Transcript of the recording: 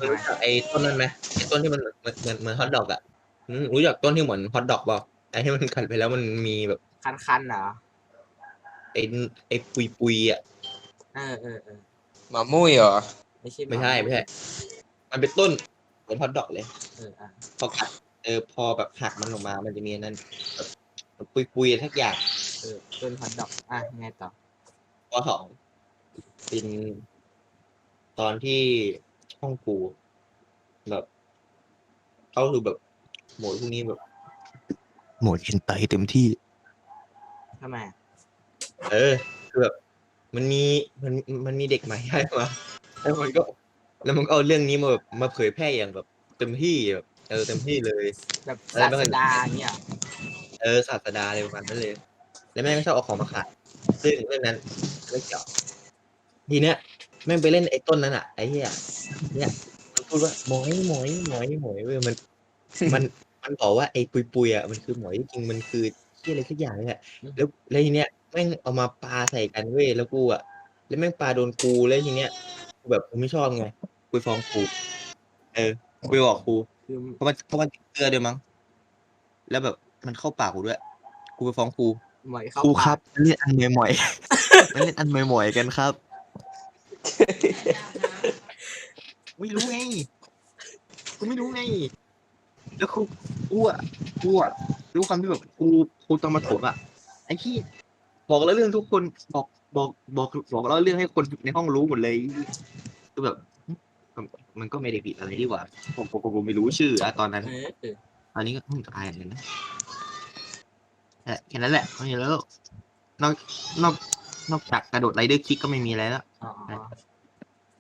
ไมรู้จักไอ้ต้นนั้นไหมไอ้ต้นที่มันเหมือนเหมือนเหมือนฮอทดอกอะอืมรู้จักต้นที่เหมือนฮอทดอกเปล่าไอ้ที่มันกัดไปแล้วมันมีแบบคันๆเหรอ ไอ้ไอ้ปุยปุยๆอะเออเออเออหมามุ้ยเหรอไม่ใช่ไม่ใช่ไม่ใช่มันเป็นต้นเหมือนฮอทดอกเลย เอออะพอกัดเออพอแบบหักมันออกมามันจะมีอันนั้นแบบปุยปุยๆทักอย่างเออต้นฮอตดอกอะไงต่อข้อสองเป็นตอนที่ ห้องกูแบบเขาคือแบบโหมดพวกนี้แบบ โหมดเห็นไตเต็มที่ ทำไมอะเออคือแบบมันมีมันมันมีเด็กใหม่ให้มาแล้วมันก็ แล้วมันก็เอาเรื่องนี้มาแบบมาเผยแพร่อย่างแบบเต็มที่แบบเออเต็มที่เลย แบบอะไรศาไม่สเคยดาเนี่ยเหรอเออศาสดาอะไรประมาณนั้นเลย แล้วแม่งก็ชอบเอาของมาขายซึ่งเรื่องนั้นไม่เกี่ยวทีเนี้ย แม่งไปเล่นไอ้ต้นนั้นอะไอ้เหี้ยเนี่ยมันพูดว่าหมอยหมอยหมอยหมอยเว้ยมัน มันมันบอกว่าไอ้ปุยปุยๆอะมันคือหมอยจริงๆมันคือที่อะไรสักอย่างเนี่ยแล้วแล้วทีเนี้ยแม่งเอามาปาใส่กันเว้ยแล้วกูอะแล้วแม่งปาโดนกูแล้วทีเนี้ยกูแบบกูไม่ชอบไงกูไปฟ้องครูเออกูไปบอกครูคือเพราะมันเพราะมันติดเสื้อด้วยมั้งแล้วแบบมันเข้าปากกูด้วย กูไปฟ้องครูหมอยเข้าครูปากครับเล่นอันหมอยๆเล่นอันหมอยๆกันครับ ไม่รู้ไงกูไม่รู้ไง แล้วครูกูอะกูอะรู้ความที่แบบครูครูตอนมาถมอะไอ้ที่บอกแล้วเรื่องทุกคนบอกบอกบอกบอกแล้วเรื่องให้คนในห้องรู้หมดเลยคือแบบ มันมันก็ไม่ได้ผิดอะไรดีกว่าผมผมผมไม่รู้ชื่ออะตอนนั้นเออเออตอนนี้ก็อืมอายเหมือนกันนะเออแค่นั้นแหละไม่มีแล้วนอกนอกนอกจากกระโดดไรเดอร์คิกก็ไม่มีอะไรแล้ว อ๋ออ๋อ